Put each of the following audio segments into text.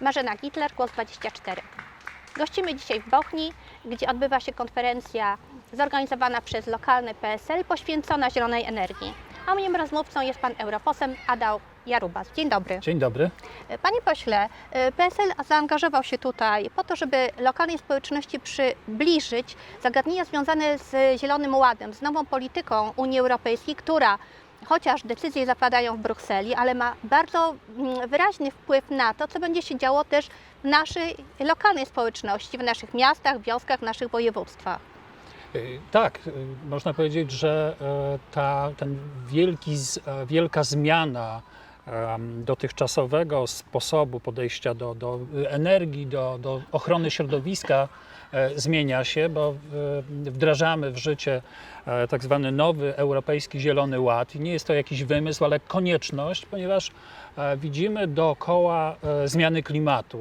Marzena Gitler, Głos 24. Gościmy dzisiaj w Bochni, gdzie odbywa się konferencja zorganizowana przez lokalny PSL poświęcona zielonej energii. A moim rozmówcą jest pan europoseł Adał Jarubas. Dzień dobry. Dzień dobry. Panie pośle, y, PSL zaangażował się tutaj po to, żeby lokalnej społeczności przybliżyć zagadnienia związane z Zielonym Ładem, z nową polityką Unii Europejskiej, która chociaż decyzje zapadają w Brukseli, ale ma bardzo mm, wyraźny wpływ na to, co będzie się działo też w naszej lokalnej społeczności, w naszych miastach, wioskach, w naszych województwach. Y, Tak, y, można powiedzieć, że e, ta ten wielki, e, wielka zmiana dotychczasowego sposobu podejścia do, do energii, do, do ochrony środowiska e, zmienia się, bo wdrażamy w życie e, tak zwany nowy Europejski Zielony Ład. I nie jest to jakiś wymysł, ale konieczność, ponieważ e, widzimy dookoła zmiany klimatu.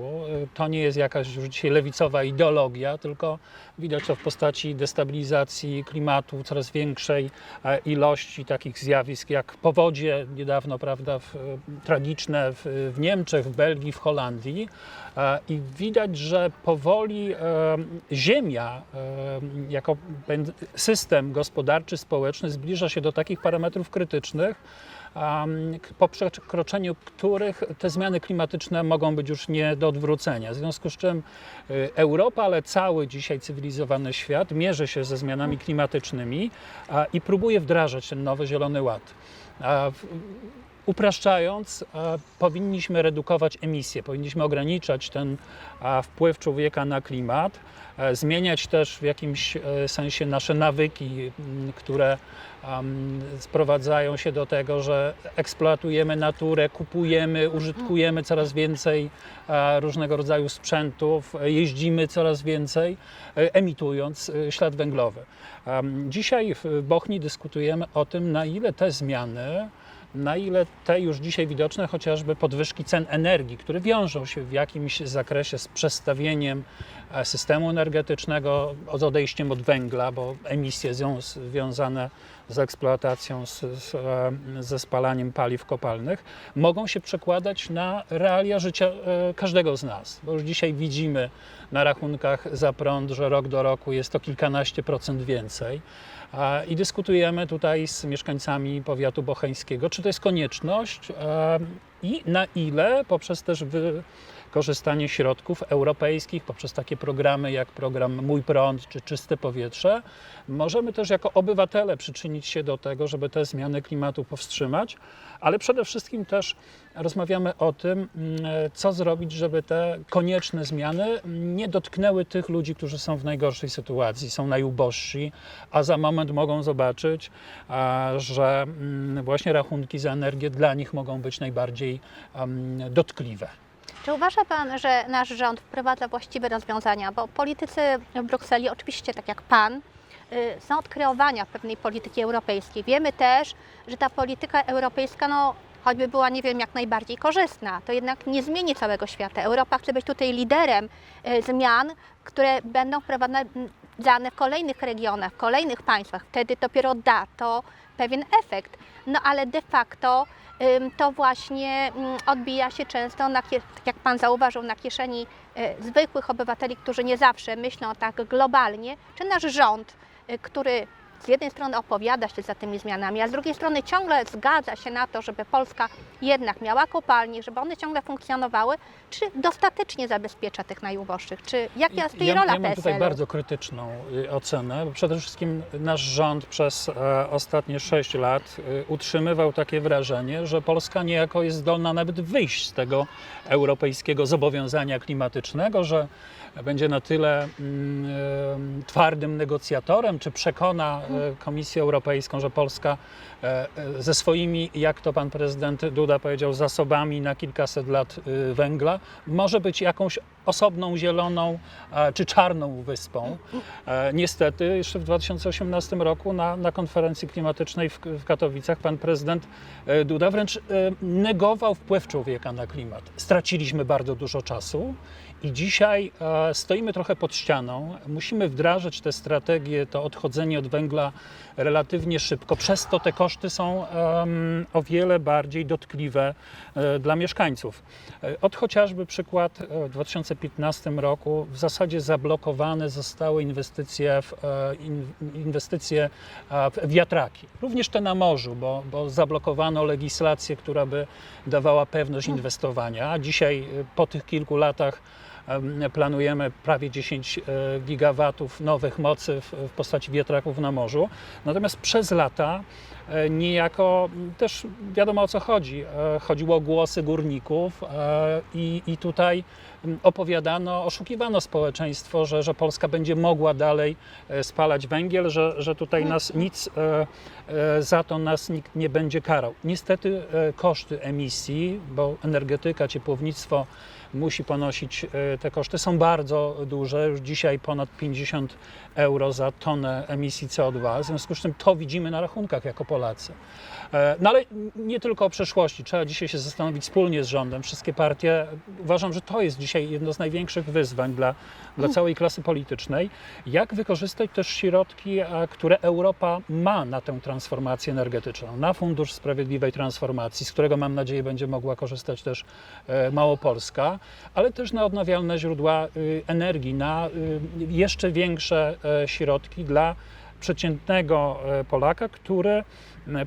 To nie jest jakaś już dzisiaj lewicowa ideologia, tylko widać to w postaci destabilizacji klimatu, coraz większej ilości takich zjawisk jak powodzie niedawno, prawda, w, tragiczne w, w Niemczech, w Belgii, w Holandii. E, I widać, że powoli e, Ziemia e, jako system gospodarczy, społeczny zbliża się do takich parametrów krytycznych, po przekroczeniu których te zmiany klimatyczne mogą być już nie do odwrócenia. W związku z czym Europa, ale cały dzisiaj cywilizowany świat mierzy się ze zmianami klimatycznymi i próbuje wdrażać ten nowy Zielony Ład. Upraszczając, a, powinniśmy redukować emisje, powinniśmy ograniczać ten a, wpływ człowieka na klimat, e, zmieniać też w jakimś e, sensie nasze nawyki, które sprowadzają się do tego, że eksploatujemy naturę, kupujemy, użytkujemy coraz więcej e, różnego rodzaju sprzętów, e, jeździmy coraz więcej, e, emitując e, ślad węglowy. Dzisiaj w Bochni dyskutujemy o tym, na ile te zmiany na ile te już dzisiaj widoczne chociażby podwyżki cen energii, które wiążą się w jakimś zakresie z przestawieniem systemu energetycznego, z odejściem od węgla, bo emisje związane z eksploatacją, z, z, e, ze spalaniem paliw kopalnych, mogą się przekładać na realia życia e, każdego z nas. Bo już dzisiaj widzimy na rachunkach za prąd, że rok do roku jest to kilkanaście procent więcej. I dyskutujemy tutaj z mieszkańcami powiatu bocheńskiego, czy to jest konieczność i na ile poprzez też wykorzystanie środków europejskich, poprzez takie programy jak program Mój Prąd czy Czyste Powietrze, możemy też jako obywatele przyczynić się do tego, żeby te zmiany klimatu powstrzymać, ale przede wszystkim też rozmawiamy o tym, mm, co zrobić, żeby te konieczne zmiany nie dotknęły tych ludzi, którzy są w najgorszej sytuacji, są najubożsi, a za moment mogą zobaczyć, że mm, właśnie rachunki za energię dla nich mogą być najbardziej em, dotkliwe. Czy uważa Pan, że nasz rząd wprowadza właściwe rozwiązania? Bo politycy w Brukseli, oczywiście tak jak Pan, y, są od kreowania pewnej polityki europejskiej. Wiemy też, że ta polityka europejska, no, choćby była, nie wiem, jak najbardziej korzystna, to jednak nie zmieni całego świata. Europa chce być tutaj liderem y, zmian, które będą wprowadzane w kolejnych regionach, w kolejnych państwach. Wtedy dopiero da to pewien efekt. No ale de facto to właśnie ym, odbija się często, na, tak jak Pan zauważył, na kieszeni y, zwykłych obywateli, którzy nie zawsze myślą tak globalnie, czy nasz rząd, y, który z jednej strony opowiada się za tymi zmianami, a z drugiej strony ciągle zgadza się na to, żeby Polska jednak miała kopalnie, żeby one ciągle funkcjonowały, czy dostatecznie zabezpiecza tych najuboższych? Czy jaka jest tutaj ja, rola ja mam tutaj bardzo krytyczną y, ocenę. bo Przede wszystkim nasz rząd przez e, ostatnie 6 lat y, utrzymywał takie wrażenie, że Polska niejako jest zdolna nawet wyjść z tego europejskiego zobowiązania klimatycznego, że będzie na tyle mm, em, twardym negocjatorem, czy przekona e, Komisję Europejską, że Polska e, e, ze swoimi, jak to pan prezydent Duda powiedział, zasobami na kilkaset lat węgla, może być jakąś osobną zieloną e, czy czarną wyspą. E, Niestety, jeszcze w 2018 roku na, na konferencji klimatycznej w, w Katowicach pan prezydent e, Duda wręcz e, negował wpływ człowieka na klimat. Straciliśmy bardzo dużo czasu i dzisiaj e, stoimy trochę pod ścianą. Musimy wdrażać te strategie, to odchodzenie od węgla relatywnie szybko. Przez to te koszty są em, o wiele bardziej dotkliwe e, dla mieszkańców. E, Od chociażby przykład e, w 2015 roku w zasadzie zablokowane zostały inwestycje w, in, inwestycje w wiatraki. Również te na morzu, bo, bo zablokowano legislację, która by dawała pewność inwestowania. A dzisiaj po tych kilku latach planujemy prawie 10 e, gigawatów nowych mocy w, postaci wiatraków na morzu. Natomiast przez lata e, niejako też wiadomo o co chodzi. E, Chodziło o głosy górników i, i tutaj opowiadano, oszukiwano społeczeństwo, że, że Polska będzie mogła dalej e, spalać węgiel, że, że tutaj nas nic e, e, za to nas nikt nie będzie karał. Niestety koszty emisji, bo energetyka, ciepłownictwo musi ponosić te koszty, są bardzo duże. Już dzisiaj ponad 50 euro za tonę emisji CO2. W związku z czym to widzimy na rachunkach jako Polacy. No ale nie tylko o przeszłości. Trzeba dzisiaj się zastanowić wspólnie z rządem, wszystkie partie. Uważam, że to jest dzisiaj jedno z największych wyzwań dla, dla całej klasy politycznej. Jak wykorzystać też środki, a, które Europa ma na tę transformację energetyczną, na Fundusz Sprawiedliwej Transformacji, z którego mam nadzieję będzie mogła korzystać też e, Małopolska, ale też na odnawialne źródła y, energii, na jeszcze większe e, środki dla przeciętnego e, Polaka, który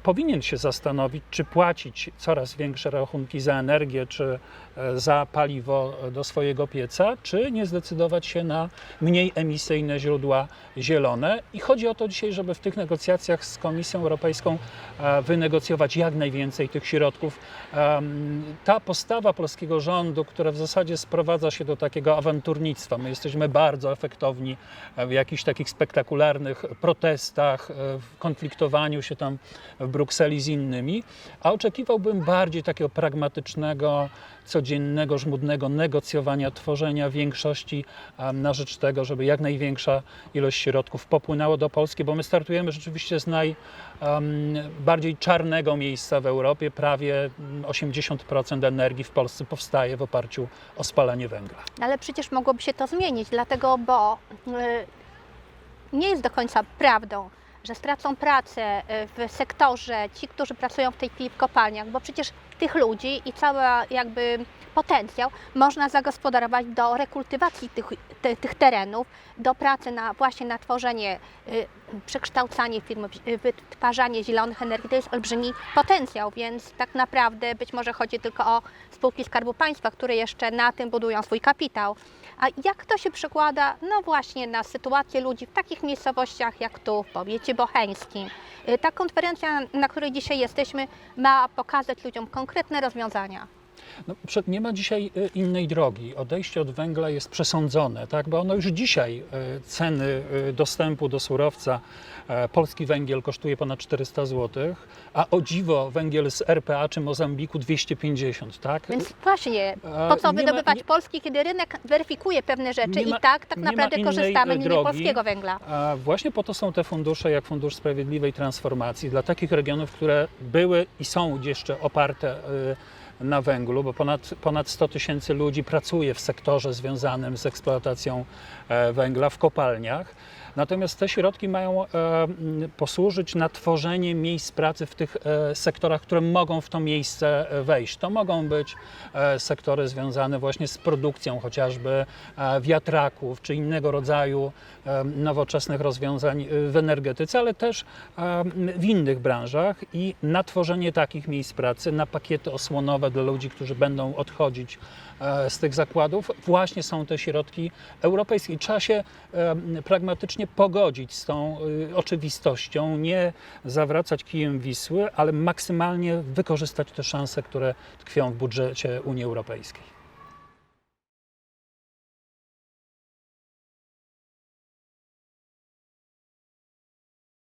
powinien się zastanowić, czy płacić coraz większe rachunki za energię, czy e, za paliwo do swojego pieca, czy nie zdecydować się na mniej emisyjne źródła zielone. I chodzi o to dzisiaj, żeby w tych negocjacjach z Komisją Europejską e, wynegocjować jak najwięcej tych środków. Ta postawa polskiego rządu, która w zasadzie sprowadza się do takiego awanturnictwa, my jesteśmy bardzo efektowni w jakichś takich spektakularnych protestach, e, w konfliktowaniu się tam w Brukseli z innymi, a oczekiwałbym bardziej takiego pragmatycznego, codziennego, żmudnego negocjowania, tworzenia większości na rzecz tego, żeby jak największa ilość środków popłynęła do Polski, bo my startujemy rzeczywiście z najbardziej czarnego miejsca w Europie. Prawie mm, 80% energii w Polsce powstaje w oparciu o spalanie węgla. Ale przecież mogłoby się to zmienić, dlatego, bo y, nie jest do końca prawdą, że stracą pracę y, w sektorze ci, którzy pracują w tej chwili w kopalniach, bo przecież tych ludzi i cały jakby potencjał można zagospodarować do rekultywacji tych, te, tych terenów, do pracy na właśnie na tworzenie, y, przekształcanie firm, y, wytwarzanie zielonych energii. To jest olbrzymi potencjał, więc tak naprawdę być może chodzi tylko o spółki Skarbu Państwa, które jeszcze na tym budują swój kapitał. A jak to się przekłada, no właśnie na sytuację ludzi w takich miejscowościach jak tu, w powiecie bocheńskim. Y, Ta konferencja, na której dzisiaj jesteśmy, ma pokazać ludziom konkretne rozwiązania. No, nie ma dzisiaj e, innej drogi. Odejście od węgla jest przesądzone, tak? bo ono już dzisiaj e, ceny e, dostępu do surowca, e, polski węgiel kosztuje ponad 400 zł, a o dziwo węgiel z RPA czy Mozambiku 250. Tak? Więc właśnie, E, po co nie ma- wydobywać nie- Polski, kiedy rynek weryfikuje pewne rzeczy ma- i tak tak ma naprawdę innej, korzystamy e, nie drogi. polskiego węgla. A właśnie po to są te fundusze, jak Fundusz Sprawiedliwej Transformacji, dla takich regionów, które były i są jeszcze oparte y, na węglu, bo ponad, ponad 100 tysięcy ludzi pracuje w sektorze związanym z eksploatacją e, węgla w kopalniach. Natomiast te środki mają e, posłużyć na tworzenie miejsc pracy w tych e, sektorach, które mogą w to miejsce e, wejść. To mogą być e, sektory związane właśnie z produkcją chociażby e, wiatraków czy innego rodzaju e, nowoczesnych rozwiązań e, w energetyce, ale też e, w innych branżach i na tworzenie takich miejsc pracy, na pakiety osłonowe dla ludzi, którzy będą odchodzić e, z tych zakładów, właśnie są te środki europejskie. I trzeba się e, pragmatycznie pogodzić z tą e, oczywistością, nie zawracać kijem Wisły, ale maksymalnie wykorzystać te szanse, które tkwią w budżecie Unii Europejskiej.